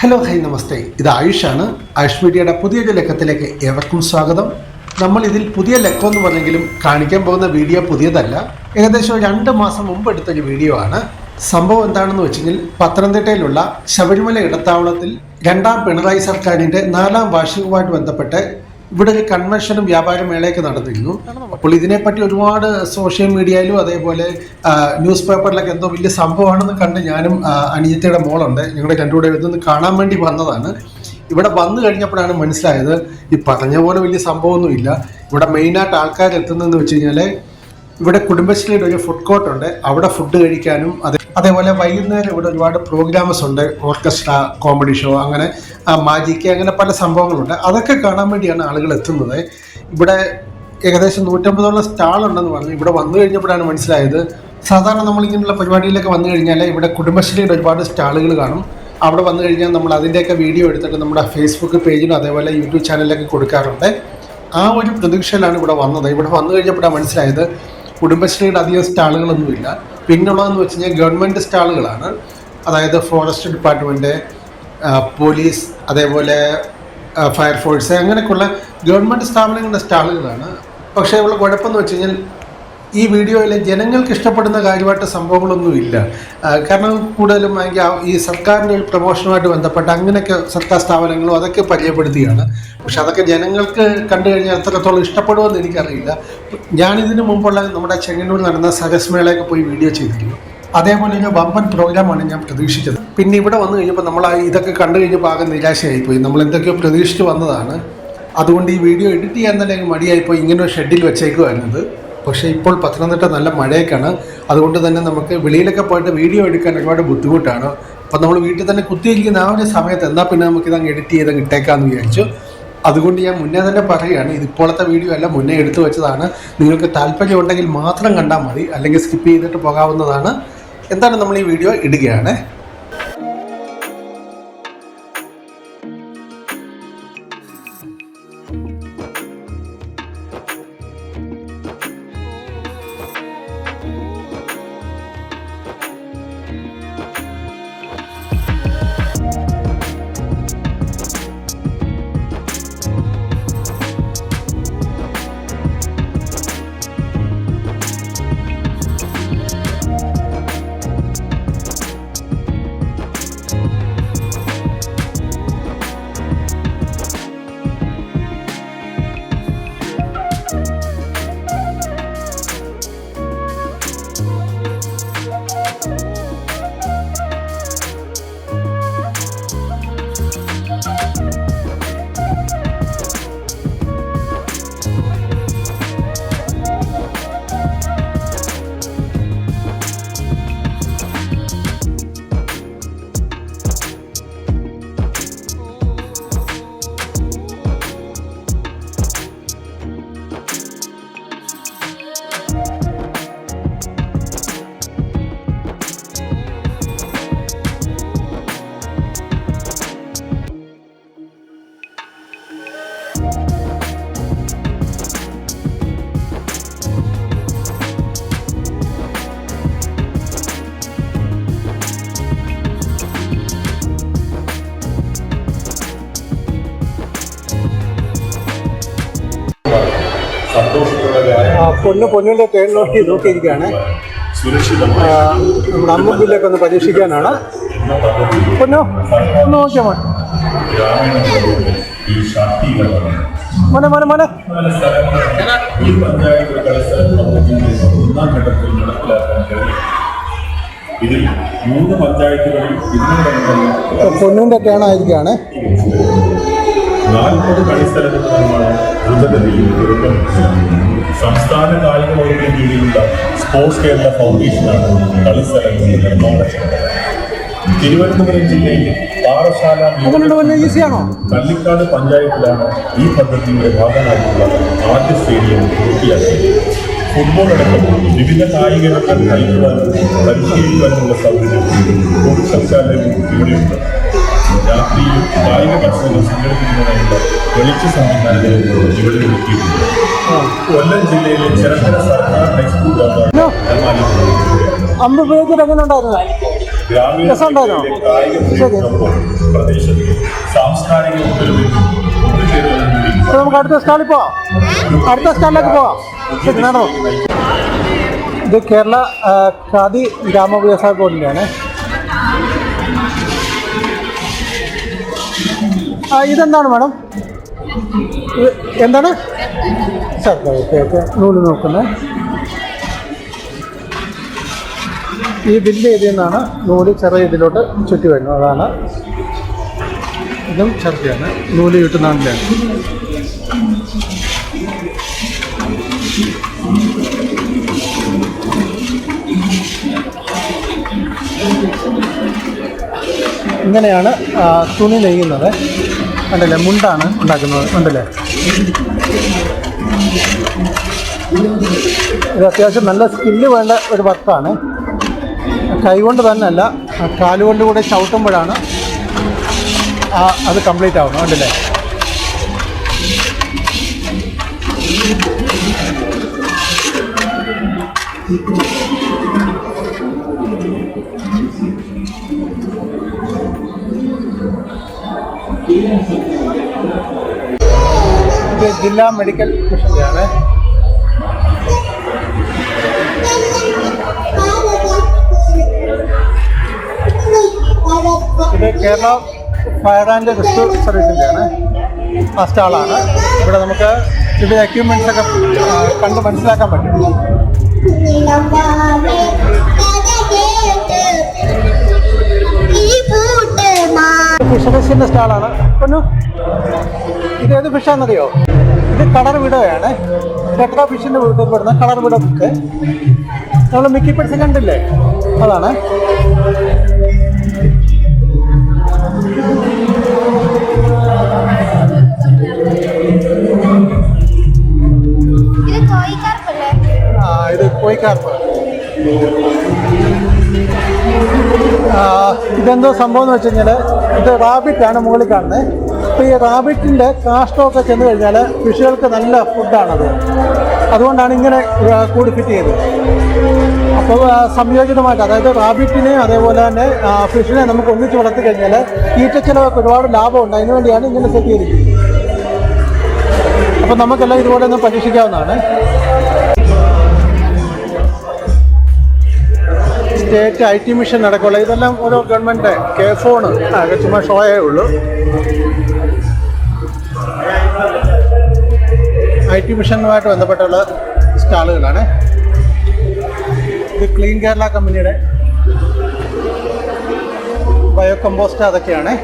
Hello high നമസ്തേ. ഇത് ആയുഷാണ്. ആയുഷ് മീഡിയയുടെ പുതിയൊരു ലക്കത്തിലേക്ക് ഏവർക്കും സ്വാഗതം. നമ്മൾ ഇതിൽ പുതിയ ലക്കം എന്ന് പറഞ്ഞെങ്കിലും കാണിക്കാൻ പോകുന്ന വീഡിയോ പുതിയതല്ല. ഏകദേശം രണ്ട് മാസം മുമ്പ് എടുത്തൊരു വീഡിയോ ആണ്. സംഭവം എന്താണെന്ന് വെച്ചെങ്കിൽ പത്തനംതിട്ടയിലുള്ള ശബരിമല ഇടത്താവളത്തിൽ രണ്ടാം പിണറായി സർക്കാരിന്റെ നാലാം വാർഷികവുമായിട്ട് ബന്ധപ്പെട്ട് ഇവിടെ ഒരു കൺവെൻഷനും വ്യാപാര മേളയൊക്കെ നടന്നിരുന്നു. അപ്പോൾ ഇതിനെപ്പറ്റി ഒരുപാട് സോഷ്യൽ മീഡിയയിലും അതേപോലെ ന്യൂസ് പേപ്പറിലൊക്കെ എന്തോ വലിയ സംഭവമാണെന്ന് കണ്ട് ഞാനും അനിയത്തിയുടെ മോളുണ്ട്. ഞങ്ങളുടെ രണ്ടുകൂടെ ഇതൊന്ന് കാണാൻ വേണ്ടി വന്നതാണ്. ഇവിടെ വന്നു കഴിഞ്ഞപ്പോഴാണ് മനസ്സിലായത് ഈ പറഞ്ഞ പോലെ വലിയ സംഭവമൊന്നുമില്ല. ഇവിടെ മെയിനായിട്ട് ആൾക്കാർ എത്തുന്നതെന്ന് വെച്ച് കഴിഞ്ഞാൽ ഇവിടെ കുടുംബശ്രീയുടെ ഒരു ഫുഡ് കോർട്ട് ഉണ്ട്. അവിടെ ഫുഡ് കഴിക്കാനും അതേ അതേപോലെ വൈകുന്നേരം ഇവിടെ ഒരുപാട് പ്രോഗ്രാംസ് ഉണ്ട്. ഓർക്കസ്ട്ര കോമഡി ഷോ അങ്ങനെ മാജിക്ക് അങ്ങനെ പല സംഭവങ്ങളുണ്ട്. അതൊക്കെ കാണാൻ വേണ്ടിയാണ് ആളുകൾ എത്തുന്നത്. ഇവിടെ ഏകദേശം നൂറ്റമ്പതോളം സ്റ്റാൾ ഉണ്ടെന്ന് പറഞ്ഞു. ഇവിടെ വന്നു കഴിഞ്ഞപ്പോഴാണ് മനസ്സിലായത്. സാധാരണ നമ്മൾ ഇങ്ങനെയുള്ള പരിപാടിയിലൊക്കെ വന്നു കഴിഞ്ഞാൽ ഇവിടെ കുടുംബശ്രീയുടെ ഒരുപാട് സ്റ്റാളുകൾ കാണും. അവിടെ വന്നു കഴിഞ്ഞാൽ നമ്മൾ അതിന്റെയൊക്കെ വീഡിയോ എടുത്തിട്ട് നമ്മുടെ ഫേസ്ബുക്ക് പേജിലും അതേപോലെ യൂട്യൂബ് ചാനലിലൊക്കെ കൊടുക്കാറുണ്ട്. ആ ഒരു പ്രതീക്ഷയിലാണ് ഇവിടെ വന്നത്. ഇവിടെ വന്നു കഴിഞ്ഞപ്പോഴാണ് മനസ്സിലായത് കുടുംബശ്രീയുടെ അധികം സ്റ്റാളുകളൊന്നുമില്ല. പിന്നുള്ളതെന്ന് വെച്ച് കഴിഞ്ഞാൽ ഗവൺമെന്റ് സ്റ്റാളുകളാണ്. അതായത് ഫോറസ്റ്റ് ഡിപ്പാർട്ട്മെന്റ് പോലീസ് അതേപോലെ ഫയർഫോഴ്സ് അങ്ങനെയൊക്കെയുള്ള ഗവൺമെന്റ് സ്ഥാപനങ്ങളുടെ സ്റ്റാളുകളാണ്. പക്ഷേ ഉള്ള കുഴപ്പമെന്ന് വെച്ച് കഴിഞ്ഞാൽ ഈ വീഡിയോയിൽ ജനങ്ങൾക്ക് ഇഷ്ടപ്പെടുന്ന കാര്യമായിട്ട് സംഭവങ്ങളൊന്നുമില്ല. കാരണം കൂടുതലും എനിക്ക് ഈ സർക്കാരിന്റെ ഒരു പ്രൊമോഷനുമായിട്ട് ബന്ധപ്പെട്ട് അങ്ങനെയൊക്കെ സർക്കാർ സ്ഥാപനങ്ങളും അതൊക്കെ പരിചയപ്പെടുത്തിയാണ്. പക്ഷെ അതൊക്കെ ജനങ്ങൾക്ക് കണ്ടു കഴിഞ്ഞാൽ എത്രത്തോളം ഇഷ്ടപ്പെടുമെന്ന് എനിക്കറിയില്ല. ഞാനിതിനു മുമ്പുള്ള നമ്മുടെ ചെങ്ങന്നൂർ നടന്ന സരസ്മേളയൊക്കെ പോയി വീഡിയോ ചെയ്തിരുന്നു. അതേപോലെ ഒരു വമ്പൻ പ്രോഗ്രാമാണ് ഞാൻ പ്രതീക്ഷിച്ചത്. പിന്നെ ഇവിടെ വന്നു കഴിഞ്ഞപ്പോൾ നമ്മൾ ഇതൊക്കെ കണ്ടു കഴിഞ്ഞപ്പോൾ ആകെ നിരാശയായിപ്പോയി. നമ്മൾ എന്തൊക്കെയോ പ്രതീക്ഷിച്ച് വന്നതാണ്. അതുകൊണ്ട് ഈ വീഡിയോ എഡിറ്റ് ചെയ്യാൻ തന്നെ മടിയായിപ്പോൾ ഇങ്ങനെ ഒരു ഷെഡിൽ വെച്ചേക്കുമായിരുന്നത് പക്ഷേ ഇപ്പോൾ പത്തനംതിട്ട നല്ല മഴയൊക്കെയാണ്. അതുകൊണ്ട് തന്നെ നമുക്ക് വെളിയിലൊക്കെ പോയിട്ട് വീഡിയോ എടുക്കാൻ ഒരുപാട് ബുദ്ധിമുട്ടാണ്. അപ്പം നമ്മൾ വീട്ടിൽ തന്നെ കുത്തിയിരിക്കുന്ന ആ ഒരു സമയത്ത് എന്നാൽ പിന്നെ നമുക്കിത് അങ്ങ് എഡിറ്റ് ചെയ്ത് അങ്ങ് ഇട്ടേക്കാമെന്ന് വിചാരിച്ചു. അതുകൊണ്ട് ഞാൻ മുന്നേ തന്നെ പറയുകയാണ് ഇത് ഇപ്പോഴത്തെ വീഡിയോ അല്ല മുന്നേ എടുത്തു വെച്ചതാണ്. നിങ്ങൾക്ക് താല്പര്യമുണ്ടെങ്കിൽ മാത്രം കണ്ടാൽ മതി അല്ലെങ്കിൽ സ്കിപ്പ് ചെയ്തിട്ട് പോകാവുന്നതാണ്. എന്താണ് നമ്മൾ ഈ വീഡിയോ ഇടുകയാണ്? പൊന്ന് പൊന്നിന്റെ പേര് നോക്കി നോക്കിയിരിക്കുകയാണ് നമ്മുടെ അമ്മൂബിലൊക്കെ ഒന്ന് പരീക്ഷിക്കാനാണ് പൊന്നു ഒന്ന് നോക്കിയാൽ മോനെ? മോനെ മോനെ കേണായിരിക്കാണ് ഈ പഞ്ചായത്ത് കളിസ്ഥലം പദ്ധതിയുടെ ഒന്നാം ഘട്ടത്തിൽ നടപ്പിലാക്കാൻ കഴിയും. ഇതിൽ മൂന്ന് പഞ്ചായത്തുകളിൽ പൊന്നിന്റെ നാൽപ്പത് കളിസ്ഥലങ്ങളുടെ നിർമ്മാണം ദ്രുതഗതിയിൽ പുരോഗമിക്കുന്നു സംസ്ഥാന കായിക വകുപ്പിന് കീഴിലുള്ള സ്പോർട്സ് കേരള ഫൗണ്ടേഷനാണ് കളിസ്ഥലങ്ങളുടെ നിർമ്മാണ ചുമതല തിരുവനന്തപുരം ജില്ലയിലെ പാറശാല കല്ലിക്കാട് പഞ്ചായത്തിലാണ് ഈ പദ്ധതിയുടെ ഭാഗമായിട്ടുള്ള ആദ്യ സ്റ്റേഡിയം പൂർത്തിയാക്കിയത്. ഫുട്ബോൾ അടക്കം വിവിധ കായിക കളിക്കുവാനും പരിശീലിക്കാനുമുള്ള സൗകര്യം പൊതുശൗചാലയവും ഇവിടെയുണ്ട്. രാത്രിയിലും കായിക മത്സരങ്ങൾ സംഘടിപ്പിക്കുന്നതിനുള്ള വെളിച്ച സംവിധാനങ്ങളും ഇവിടെ ഒരുക്കിയിട്ടുണ്ട്. കൊല്ലം ജില്ലയിലെ ചെറുതല സർക്കാർ ഹൈസ്കൂൾ ഗ്രൗണ്ടാണ് അമ്പ് ഉപയോഗിച്ചിട്ട് എങ്ങനെ ഉണ്ടായിരുന്നു? ഗ്രാമീണ പ്രദേശത്തെ സാംസ്കാരിക നമുക്ക് അടുത്ത സ്റ്റാളിൽ പോവാം. അടുത്ത സ്റ്റാളിലേക്ക് പോവാം. ഇത് കേരള ഖാദി ഗ്രാമവ്യവസായ ബോർഡിന്റെയാണ് ഇതെന്താണ് മാഡം? എന്താണ്? സർക്കാർ ഓക്കെ ഓക്കെ നൂൽ നോക്കുന്നത് ഈ ബില്ല് ഇതിൽ നിന്നാണ് നൂൽ ചെറിയ ഇതിലോട്ട് ചുറ്റി വരുന്നത്. അതാണ് ഇതും ചെറുതാണ് നൂൽ കിട്ടുന്നതാണ് ഇങ്ങനെയാണ് ആ, തുണി നെയ്യുന്നത്. കണ്ടില്ലേ മുണ്ടാണ് ഉണ്ടാക്കുന്നത്. ഉണ്ടല്ലേ? ഇത് അത്യാവശ്യം നല്ല സ്കില്ല് വേണ്ട ഒരു വർക്കാണ്. കൈകൊണ്ട് തന്നെയല്ല കാലുകൊണ്ട് കൂടെ ചവിട്ടുമ്പോഴാണ് ആ അത് കംപ്ലീറ്റ് ആവുന്നത്. കണ്ടില്ലേ ഇത് ജില്ലാ മെഡിക്കൽ മിഷന്റെയാണ് ഇത് കേരള ഫയർ ആൻഡ് റെസ്ക്യൂ സർവീസിന്റെയാണ് ആ സ്റ്റാളാണ് ഇവിടെ നമുക്ക് വിവിധ എക്യുപ്മെന്റ്സ് ഒക്കെ കണ്ട് മനസ്സിലാക്കാൻ പറ്റും. ഫിഷറീസിന്റെ സ്റ്റാളാണ്. പൊന്നു ഇത് ഏത് ഫിഷാണെന്നറിയോ ഇത് കളർ വിടവയാണ്. ടെട്രാ ഫിഷിന്റെ വീട്ടിൽ പെടുന്ന കളർ വിട ഫിഷ് നമ്മൾ മിക്കി പിടിച്ച് കണ്ടില്ലേ? അതാണ്. ആ, ഇത് കോയിക്കാർപ്പ് ഇതെന്തോ സംഭവം എന്ന് വെച്ച് കഴിഞ്ഞാൽ ഇത് റാബിറ്റാണ് മുകളിൽ കാണുന്നത്. അപ്പോൾ ഈ റാബിറ്റിന്റെ കാഷ്ടമൊക്കെ ചെന്ന് കഴിഞ്ഞാൽ ഫിഷുകൾക്ക് നല്ല ഫുഡാണത് അതുകൊണ്ടാണ് ഇങ്ങനെ കൂട് ഫിറ്റ് ചെയ്തത്. അപ്പോൾ സംയോജിതമായിട്ട് അതായത് റാബിറ്റിനെ അതേപോലെ തന്നെ ഫിഷിനെ നമുക്ക് ഒന്നിച്ച് വളർത്തി കഴിഞ്ഞാൽ തീറ്റച്ചിലവൊക്കെ ഒരുപാട് ലാഭമുണ്ട് അതിനു വേണ്ടിയാണ് ഇങ്ങനെ സെറ്റ് ചെയ്തിരിക്കുന്നത്. അപ്പോൾ നമുക്കെല്ലാം ഇതുപോലെ ഒന്ന് പരീക്ഷിക്കാവുന്നതാണ്. സ്റ്റേറ്റ് ഐ ടി മിഷൻ നടക്കുള്ള. ഇതെല്ലാം ഓരോ ഗവൺമെന്റ് കെ ഫോണ് ചുമ്മാ ഷോയേ ഉള്ളൂ. ഐ ടി മിഷനുമായിട്ട് ബന്ധപ്പെട്ടുള്ള സ്റ്റാളുകളാണ്. ഇത് ക്ലീൻ കേരള കമ്പനിയുടെ ബയോ കമ്പോസ്റ്റ് അതൊക്കെയാണ്.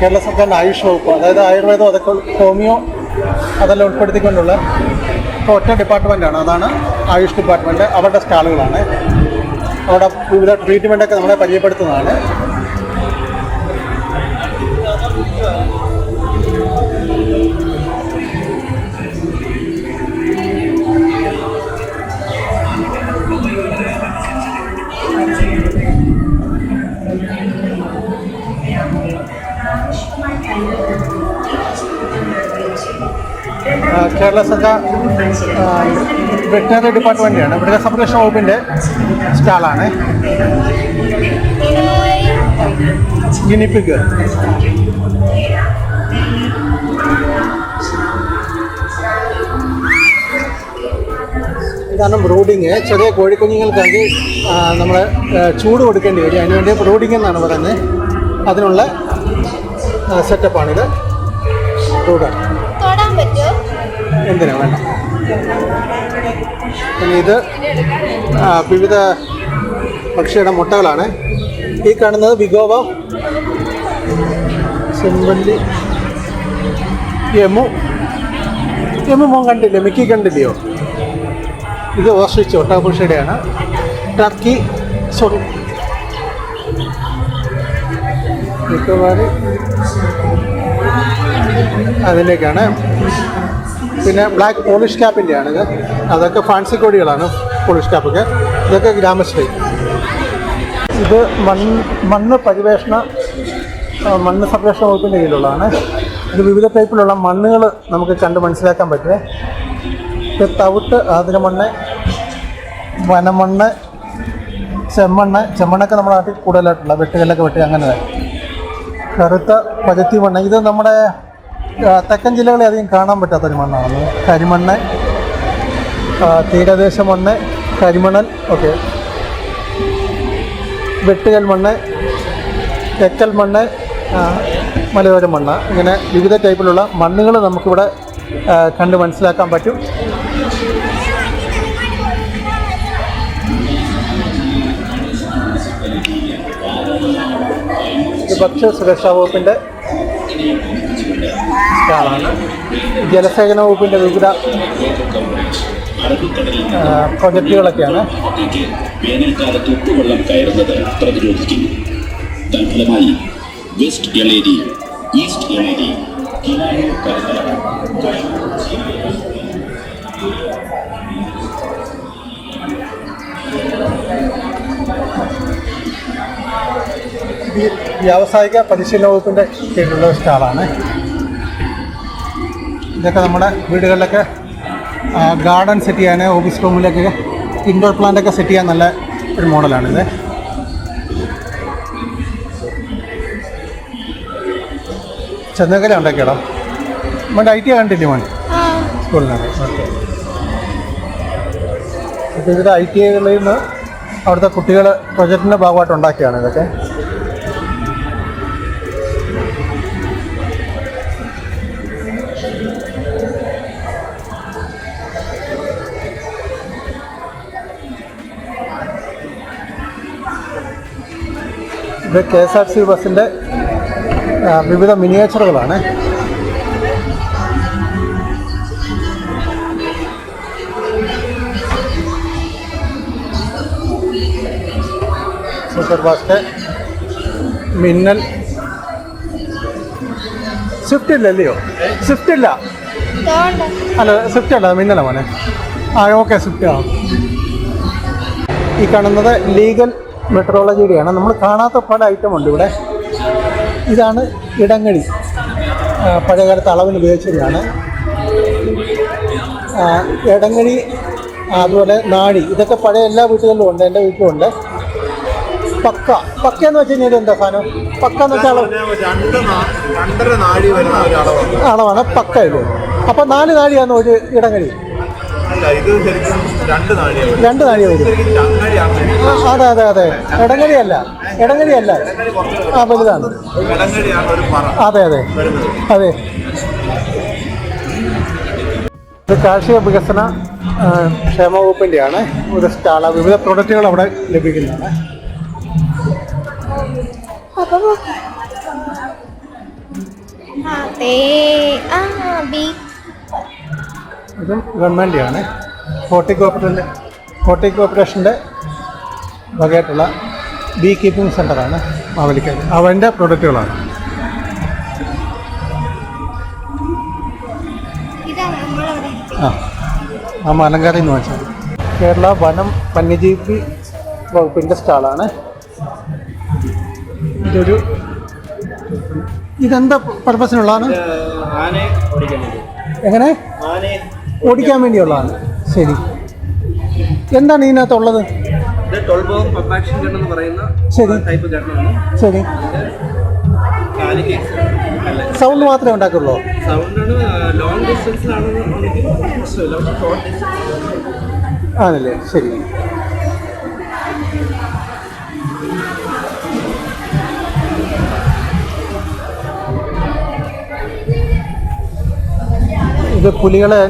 കേരള സർക്കാരിന്റെ ആയുഷ് വകുപ്പ് അതായത് ആയുർവേദം അതൊക്കെ ഹോമിയോ അതെല്ലാം ഉൾപ്പെടുത്തിക്കൊണ്ടുള്ള ഒറ്റ ഡിപ്പാർട്ട്മെന്റാണ് അതാണ് ആയുഷ് ഡിപ്പാർട്ട്മെന്റ് അവരുടെ സ്റ്റാളുകളാണ്. അവിടെ വിവിധ ട്രീറ്റ്മെന്റൊക്കെ നമ്മളെ പരിചയപ്പെടുത്തുന്നതാണ്. കേരള സർക്കാർ വെറ്റിനറി ഡിപ്പാർട്ട്മെന്റാണ് ഇവിടുത്തെ സംരക്ഷണ വകുപ്പിന്റെ സ്റ്റാളാണ്. ഗിനിപ്പിക്ക് ഇതാണ് ബ്രൂഡിങ്. ചെറിയ കോഴിക്കുഞ്ഞുങ്ങൾക്കാണെങ്കിൽ നമ്മൾ ചൂട് കൊടുക്കേണ്ടി വരും. അതിനുവേണ്ടി ബ്രൂഡിങ് എന്നാണ് പറയുന്നത്. അതിനുള്ള സെറ്റപ്പാണിത് ബ്രൂഡർ എന്തിനാ? വേണ്ട. പിന്നെ ഇത് വിവിധ പക്ഷിയുടെ മുട്ടകളാണ്. ഈ കാണുന്നത് വിഗോവ ചെമ്പല്ലി യമു. യമു മോൻ കണ്ടില്ലേ? മിക്കി കണ്ടില്ലയോ? ഇത് ഓസ്ട്രിച്ച് ഒട്ടാപുഷയുടെയാണ്. Turkey sorry. നിക്കോബാർ അതിന്റെയൊക്കെയാണ്. പിന്നെ ബ്ലാക്ക് പോളിഷ് ക്യാപ്പിന്റെ ഇത്. അതൊക്കെ ഫാൻസി കോടികളാണ് പോളിഷ് ക്യാപ്പൊക്കെ ഇതൊക്കെ ഗ്രാമശ്രീ. ഇത് മണ്ണ് മണ്ണ് പരിവേഷണ മണ്ണ് സംരക്ഷണ വകുപ്പിന്റെ കീഴിലുള്ളതാണ്. ഇത് വിവിധ ടൈപ്പിലുള്ള മണ്ണുകൾ നമുക്ക് കണ്ട് മനസ്സിലാക്കാൻ പറ്റുമേ ഇത് തവിട്ട് ആതിരമണ്ണ് വനമണ്ണ് ചെമ്മണ്ണ് ചെമ്മണ്ണൊക്കെ നമ്മുടെ നാട്ടിൽ കൂടുതലായിട്ടുള്ള വെട്ടുകല്ലൊക്കെ വെട്ടി അങ്ങനെ കറുത്ത പരുത്തി മണ്ണ്. ഇത് നമ്മുടെ തെക്കൻ ജില്ലകളിൽ അധികം കാണാൻ പറ്റാത്തൊരു മണ്ണാണ്. കരിമണ്ണ് തീരദേശ മണ്ണ് കരിമണൽ ഓക്കെ. വെട്ടുകൽ മണ്ണ് തെക്കൽ മണ്ണ് മലയോര മണ്ണ്. ഇങ്ങനെ വിവിധ ടൈപ്പിലുള്ള മണ്ണുകൾ നമുക്കിവിടെ കണ്ട് മനസ്സിലാക്കാൻ പറ്റും. ഭക്ഷ്യ സുരക്ഷാ വകുപ്പിന്റെ സ്റ്റാളാണ് ജലസേചന വകുപ്പിന്റെ വിവിധ പ്രൊജക്റ്റുകളൊക്കെയാണ്. വേനൽക്കാലത്ത് ഉപ്പുവെള്ളം കയറുന്നത് പ്രതിരോധിക്കുന്നു തൽഫലമായി വെസ്റ്റ് എളേരി ഈസ്റ്റ് എളേരി വ്യാവസായിക പരിശീലന വകുപ്പിന്റെ കീഴിലുള്ള സ്റ്റാളാണ് ഇതൊക്കെ നമ്മുടെ വീടുകളിലൊക്കെ ഗാർഡൻ സെറ്റ് ചെയ്യാൻ ഓഫീസ് റൂമിലൊക്കെ ഇൻഡോർ പ്ലാന്റ് ഒക്കെ സെറ്റ് ചെയ്യാൻ നല്ല ഒരു മോഡലാണിത്. ചെന്നകല ഉണ്ടാക്കിയടാ? മോന്റെ ഐ ടി കണ്ടില്ലേ മോൻ? സ്കൂളിനകത്ത് ഓക്കെ. അപ്പോൾ ഐ ടി ഐകളിൽ നിന്ന് അവിടുത്തെ കുട്ടികൾ പ്രൊജക്റ്റിന്റെ ഭാഗമായിട്ട് ഉണ്ടാക്കിയാണ് ഇതൊക്കെ. ഇത് കെ എസ് ആർ സി ബസ്സിന്റെ വിവിധ മിനിയേച്ചറുകളാണ്. Super fast Minnal. സ്വിഫ്റ്റ് ഇല്ല അല്ലയോ? സ്വിഫ്റ്റ് ഇല്ല? അല്ല സ്വിഫ്റ്റ് അല്ല മിന്നല മോനെ. ആ ഓക്കെ സ്വിഫ്റ്റ് ആ. ഈ കാണുന്നത് ലീഗൽ മെട്രോളജിയുടെയാണ് നമ്മൾ കാണാത്ത പല ഐറ്റം ഉണ്ട് ഇവിടെ. ഇതാണ് ഇടങ്ങഴി. പഴയകാലത്ത് അളവിന് ഉപയോഗിച്ചതാണ്. ഇടങ്ങഴി അതുപോലെ നാഴി ഇതൊക്കെ പഴയ എല്ലാ വീട്ടുകളിലും ഉണ്ട് എന്റെ വീട്ടിലും ഉണ്ട്. പക്ക. പക്ക എന്ന് വെച്ച് കഴിഞ്ഞാൽ എന്താ സാധനം? പക്ക എന്ന് വെച്ചാൽ അളവാണ് പക്ക ഇത്. അപ്പോൾ നാല് നാഴിയാണ് ഒരു ഇടങ്ങഴി. ഇത് ശരിക്കും രണ്ട് നാഴിക വരും. അതെ അതെ അതെ. ഇടങ്ങഴിയല്ല ഇടങ്ങഴിയല്ല ആ വലുതാണ് ഒരു പറ. അതെ അതെ. അതെ. ഇത് കാർഷിക വികസന ക്ഷേമ വകുപ്പിന്റെയാണ് ഒരു സ്റ്റാള വിവിധ പ്രൊഡക്റ്റുകൾ അവിടെ ലഭിക്കുന്നതാണ്. ഇത് ആ തേ ആ ബി കോപ്പറേഷന്റെ വകയായിട്ടുള്ള ബീ കീപ്പിംഗ് സെന്ററാണ് മാവലിക്കൽ അവന്റെ പ്രൊഡക്റ്റുകളാണ് ആ ആ മലങ്കാരിൽ നിന്ന് വാങ്ങിച്ചത് കേരള വനം വന്യജീവി വകുപ്പിന്റെ സ്റ്റാളാണ്. ഇതൊരു ഇതെന്താ പർപ്പസിനുള്ളതാണ് എങ്ങനെ? ഓടിക്കാൻ വേണ്ടിയുള്ളതാണ്. ശരി. എന്താണ് ഇതിനകത്തുള്ളത്? ശരി. സൗണ്ട് മാത്രമേ ഉണ്ടാക്കുള്ളൂ? ആണല്ലേ? ശരി. ഇത് പുലികളെ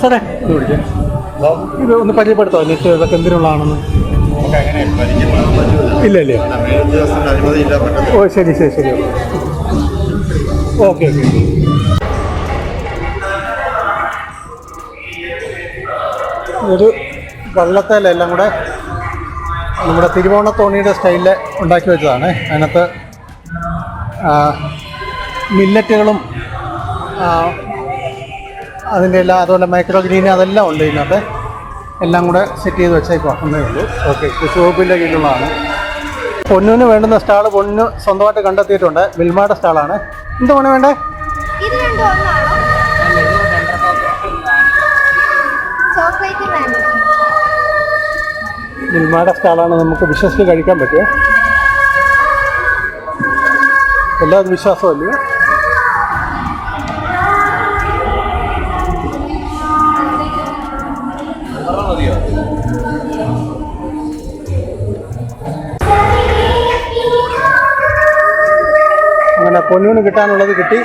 സാറേ ഇത് ഒന്ന് പരിചയപ്പെടുത്തോ? ലിസ്റ്റ് ഇതൊക്കെ എന്തിനുള്ളതാണെന്ന്? ഇല്ല ഇല്ലേ. ഓ ശരി ശരി ശരി. Okay okay. ഒരു വള്ളത്തേലെല്ലാം കൂടെ നമ്മുടെ തിരുവോണത്തോണിയുടെ സ്റ്റൈലിൽ ഉണ്ടാക്കി വെച്ചതാണ്. അതിനകത്ത് മില്ലറ്റുകളും അതിന്റെ എല്ലാം അതുപോലെ മൈക്രോ ഗ്രീൻ അതെല്ലാം ഉണ്ട് ഇതിനകത്ത്. എല്ലാം കൂടെ സെറ്റ് ചെയ്ത് വെച്ചേക്കോ എന്നേ ഉള്ളൂ. ഓക്കെ കൃഷി വകുപ്പിന്റെ കീഴിലുള്ളതാണ്. പൊന്നുവിന് വേണ്ടുന്ന സ്റ്റാൾ പൊന്നു സ്വന്തമായിട്ട് കണ്ടെത്തിയിട്ടുണ്ട്. വിൽമാടെ സ്റ്റാളാണ് എന്ത് പണി വേണ്ടേ? മിൽമയുടെ സ്റ്റാളാണ് നമുക്ക് വിശ്വസിച്ച് കഴിക്കാൻ പറ്റുമോ എല്ലാ വിശ്വാസമല്ലേ? പൊന്നൂന് കിട്ടാനുള്ളത് കിട്ടി.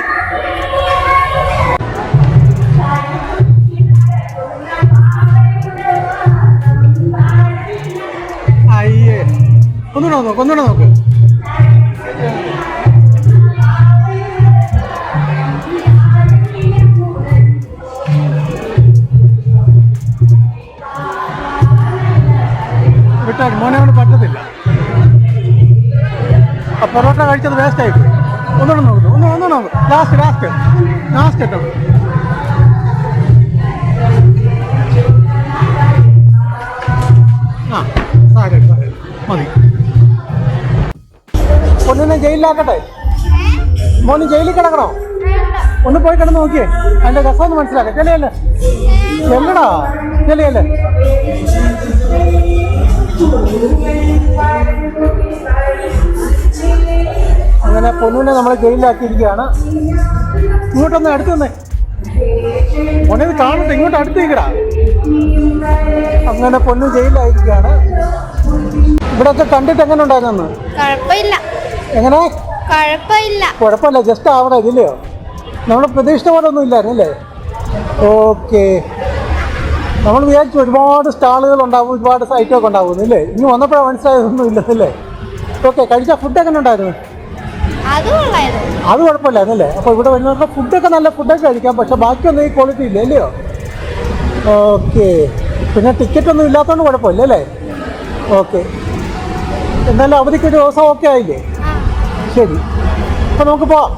അയ്യേ. ഒന്നുകൂടെ നോക്ക് ഒന്നുകൂടെ നോക്ക്. വിട്ടാൽ മോനെ കൊണ്ട് പറ്റത്തില്ല. ആ പൊറോട്ട കഴിച്ചത് വേസ്റ്റ് ആയിപ്പോയി. ഒന്നുകൂടെ നോക്കുന്നു ഒന്ന് ഒന്ന് നോക്കും. ലാസ്റ്റ് ലാസ്റ്റ് ലാസ്റ്റ് കേട്ടോ. ആ സാരമില്ല സാരമില്ല. മതി. പൊന്നിനെ ജയിലിലാക്കട്ടെ? മോന് ജയിലിൽ കിടക്കണോ? ഒന്ന് പോയി കിടന്ന് നോക്കിയേ. അതിന്റെ രസം ഒന്ന് മനസ്സിലാക്കാം ചെല്ലയല്ലേ ചെല്ലടാ. ചെല്ലയല്ലേ അങ്ങനെ പൊന്നുവിനെ നമ്മൾ ജയിലിലാക്കിയിരിക്കുകയാണ്. ഇങ്ങോട്ടൊന്ന് അടുത്ത് വന്നേ. മോനെ ഇത് കാണട്ടെ ഇങ്ങോട്ട് അടുത്തേക്കടാ അങ്ങനെ പൊന്നു ജയിലിലായിരിക്കുകയാണ്. ഇവിടൊക്കെ കണ്ടിട്ട് എങ്ങനെ ഉണ്ടായിരുന്നു കുഴപ്പമില്ല. എങ്ങനെ? കുഴപ്പമില്ല. കുഴപ്പമില്ല ജസ്റ്റ് ആവണ ഇതില്ലയോ നമ്മൾ പ്രതീക്ഷിച്ച പോലെ ഒന്നും ഇല്ലായിരുന്നു അല്ലേ? ഓക്കെ. നമ്മൾ വിചാരിച്ചു ഒരുപാട് സ്റ്റാളുകൾ ഉണ്ടാവും ഒരുപാട് സൈറ്റൊക്കെ ഉണ്ടാവും ഇല്ലേ ഇനി വന്നപ്പോഴാണ് മനസ്സിലായതൊന്നും ഇല്ലെന്നല്ലേ ഓക്കെ കഴിച്ച ഫുഡ് എങ്ങനെ ഉണ്ടായിരുന്നു? അത് കുഴപ്പമില്ല അത് കുഴപ്പമില്ലായിരുന്നല്ലേ? അപ്പോൾ ഇവിടെ വരുന്നവർക്ക് ഫുഡൊക്കെ നല്ല ഫുഡൊക്കെ കഴിക്കാം പക്ഷെ ബാക്കിയൊന്നും ഈ ക്വാളിറ്റി ഇല്ല അല്ലയോ ഓക്കെ പിന്നെ ടിക്കറ്റ് ഒന്നും ഇല്ലാത്തതുകൊണ്ട് കുഴപ്പമില്ല അല്ലേ? ഓക്കെ എന്തായാലും അവധിക്ക് ഒരു ദിവസം ഓക്കെ ആയില്ലേ? ശരി. അപ്പോൾ നമുക്ക് പോവാം.